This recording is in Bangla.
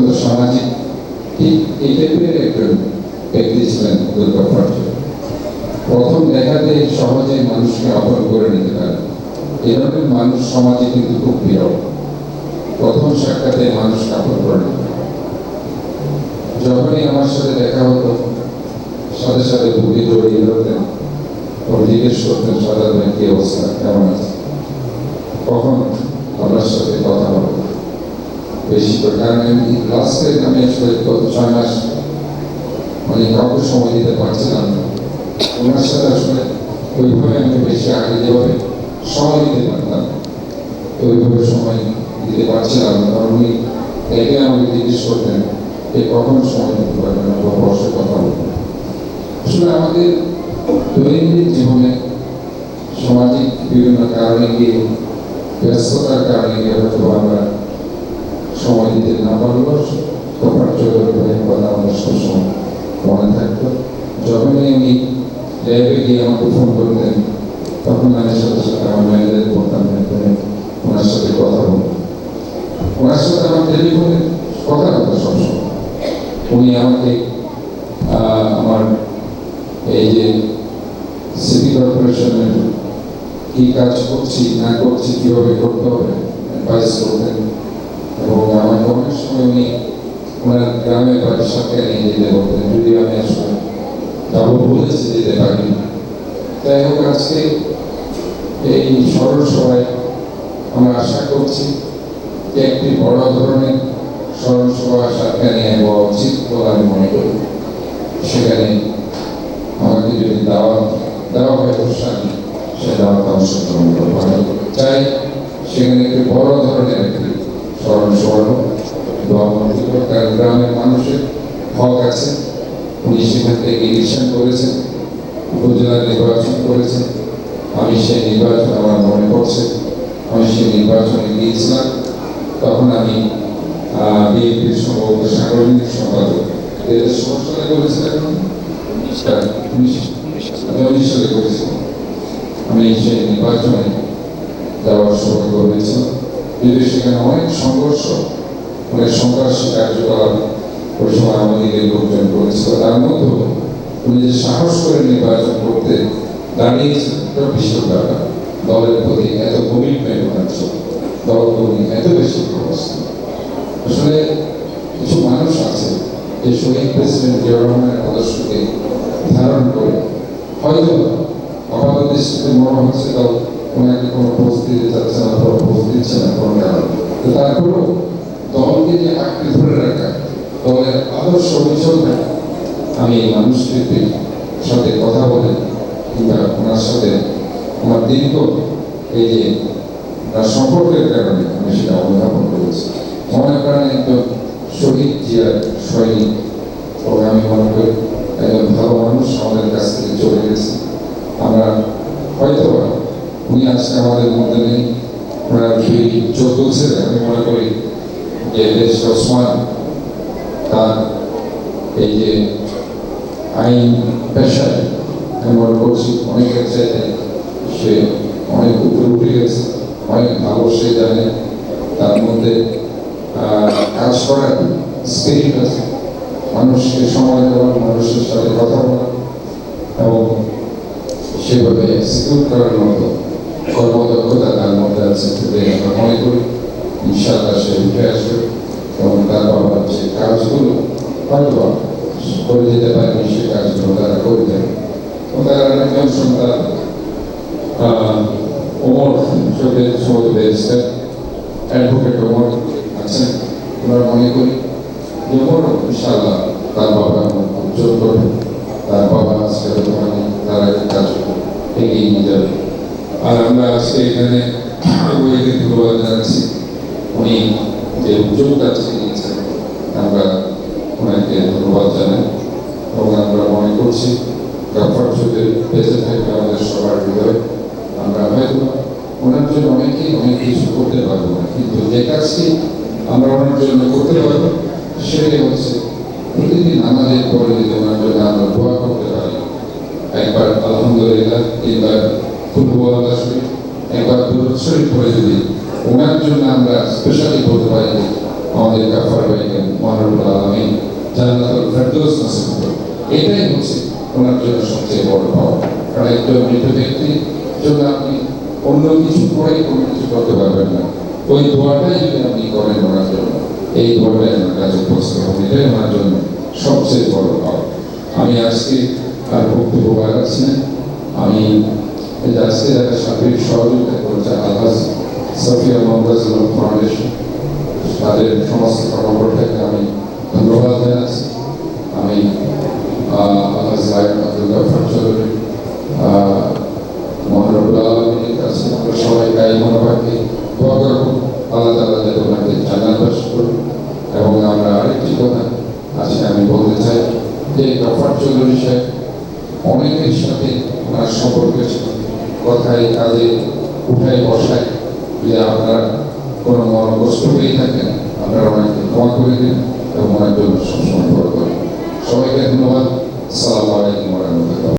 অত্যন্ত সামাজিক ঠিক এই টাইপের একজন ব্যক্তি ছিলেন প্রথম দেখাতে সহজে মানুষকে আপন করে নিতে পারে। এই মানুষ সমাজে কিন্তু খুব বিরল প্রথম সাক্ষাতে মানুষ আপন করে নিতে যখনই আমার সাথে দেখা হতো, সাথে সাথে বুকে জড়িয়ে ধরতেন ও জিজ্ঞেস করতেন ভাই, কি অবস্থা? কেমন আছে কখন? আপনার সাথে কথা বলব বেশি করে কারণ আমি আসলে গত ছয় মাস মানে কাউকে সময় দিতে পারছিলাম না ওনার সাথে আসলে ওইভাবে আমি বেশি আগে যেভাবে সময় দিতে পারতাম ওইভাবে সময় দিতে পারছিলাম না কারণ উনি একে আমাকে জিজ্ঞেস করতেন যে কখন সময় দিতে পারবেন না বা বসে কথা বলবেন আসলে আমাদের দৈনন্দিন জীবনে সামাজিক বিভিন্ন কারণে গিয়ে ব্যস্ততার কারণে গিয়ে হয়তো আমরা সময় দিতে না পারলেও কথা মনে থাকতো যখনই আমি গিয়ে আমাকে ফোন তখন আমার ওনার সাথে কথা ওনার সাথে আমার কথা উনি আমাকে আমার এই যে কর্পোরেশনের কি কাজ করছি, না করছি, কীভাবে করতে হবে সময় ওনার গ্রামের বাড়ির সাথে নিয়ে যেতে বলতেন যদি আমি আসলে যাব বলেছি যেতে পারি যাই হোক, আজকে এই স্মরণ সভায় আমরা আশা করছি যে একটি বড় ধরনের সরল সভা সাতকানিয়ে হওয়া উচিত বলে আমি মনে করি। সেখানে আমাকে যদি দাওয়াত দেওয়া হয় আমি সে দাওয়াত অংশগ্রহণ করব চাই সেখানে একটি বড় ধরনের একটি স্মরণ সভা দোয়া মন্ত্রী গ্রামের মানুষের হক আছে। উনি সেখান থেকে ইলেকশন করেছেন উপজেলা নির্বাচন করেছেন। আমি সেই নির্বাচন আমার মনে পড়ছে। আমি সেই নির্বাচনে গিয়েছিলাম। তখন আমি বিএনপির সম্ভবত সাংগঠনিক সম্পাদক। করেছিলেন হ্যাঁ, উনিশ- উনিশ সালে করেছিলাম। আমি সেই নির্বাচনে যাওয়ার সৌভাগ্য হয়েছিল যদিও সেখানে অনেক সংঘর্ষ অনেক সন্ত্রাসী কার্যকলাপ ওই সময় আমাদেরকে লোকজন করেছিল তার মধ্যেও উনি যে সাহস করে নির্বাচন করতে দাঁড়িয়েছেন, এটা বিশাল ব্যাপার। দলের প্রতি এত কমিটমেন্ট ওনার ছিল দলকে উনি এত বেশি আসলে কিছু মানুষ আছে যে শহীদ প্রেসিডেন্ট জিয়াউর রহমানের আদর্শকে ধারণ করে। হয়তো অবাধ দৃষ্টিতে মনে হচ্ছে তাও ওনাকে কোনো পোস্ট দিতে চাচ্ছে না, কোনো পোস্ট দিচ্ছে না, কোনো কারণ। তো তারপরেও দলকে যে আঁকড়ে ধরে রাখা, দলের আদর্শ অভিযোগ আমি এই মানুষটির সাথে কথা বলে কিংবা ওনার সাথে আমার দীর্ঘ এই যে সম্পর্কের কারণে আমি সেটা অনুধাবন করেছি। মনে করেন একজন শহীদ জিয়ার সৈনিক। এবং আমি মনে করি একজন ভালো মানুষ আমাদের কাছ থেকে চলে গেছে। আমরা হয়তো উনি আজকে আমাদের মধ্যে নেই, ওনার দুই চোদ্দ আমি মনে করি যে দেশ ওসমান তার এই যে আইন পেশায় আমি মনে করছি, অনেকের চাইতে সে অনেক উপরে উঠে গেছে, অনেক ভালো সে তার মধ্যে কাজ করার স্পিরিট আছে। মানুষকে সময় দেওয়া, মানুষের সাথে কথা বলা এবং সেভাবে এক্সিকিউট করার মতো কর্মদক্ষতা তার মধ্যে আছে। বলে আমরা মনে করি ইনশাআল্লাহ সে উঠে আসবে এবং তার বাবার যে কাজগুলো হয়তো বা করে যেতে পারে সে কাজগুলো তারা করে দেবে এবং তার একজন সন্তান আহ, ওমর চোখে সময় বেরিয়েছেন অ্যাডভোকেট ওমর আছেন আমরা মনে করি যে ওমর ইনশাআল্লাহ তার বাবা উজ্জ্বল করবে তার বাবা আজকে হয়তো মানে তারা এই কাজ এগিয়ে নিয়ে যাবে আর আমরা আজকে এখানে ওইকে ধন্যবাদ জানাচ্ছি উনি যে উদ্যোগ কাজকে নিয়েছেন আমরা ওনাকে ধন্যবাদ জানাই এবং আমরা মনে করছি গাফার যদি বেঁচে থাকবে আমাদের সবার হৃদয়। আমরা হয়তো ওনার জন্য অনেকেই অনেক কিছু করতে পারব না, কিন্তু যে কাজটি আমরা ওনার জন্য করতে পারব সেটাই হচ্ছে প্রতিদিন আমাদের পরে যদি ওনার জন্য আমরা দোয়া করতে পারি একবার আলহামদুলিল্লাহ তিনবার ফুটবল শরীফ একবার দুরুদ শরীফ পরে যদি ওনার জন্য আমরা স্পেশালি বলতে পারি আমাদের গাফার ভাইকে মহানুল আলমী। এটাই হচ্ছে ওনার জন্য সবচেয়ে বড় পাওয়া কারণ একজন মৃত ব্যক্তির জন্য আপনি অন্য কিছু করে কোনো কিছু করতে পারবেন না ওই দোয়াটাই যদি আপনি করেন ওনার জন্য এই দোয়াটাই আমার কাছে উপস্থিত হবে এটাই ওনার জন্য সবচেয়ে বড় পাওয়া আমি আজকে আর বক্তব্য বাড়াচ্ছি না আমি আজকে যারা সার্বিক সহযোগিতা করেছে আলহাজ সফিয়া মমতাজ ফাউন্ডেশন তাদের সমস্ত কর্মকর্তাকে আমি ধন্যবাদ জানাচ্ছি আমি আব্দুল গাফার চৌধুরী মহানবুল আলমীর কাছে আমরা সবাই গায়ে মনোভাবকে দোয়া করব আল্লাহ তালা যাতে ওনাকে জানাবাস এবং আমরা আরেকটি কথা আছে আমি বলতে চাই যে চৌধুরী অনেকের সাথে ওনার সম্পর্ক ছিল কথায় কাজে উঠাই বসায় যে আপনার কোনো মন কষ্ট পেয়ে থাকেন, আপনারা অনেককে ক্ষমা করে দিন এবং অনেক জন্য সবসময় বড় করেন সবাইকে ধন্যবাদ। সালাম আলাইকুম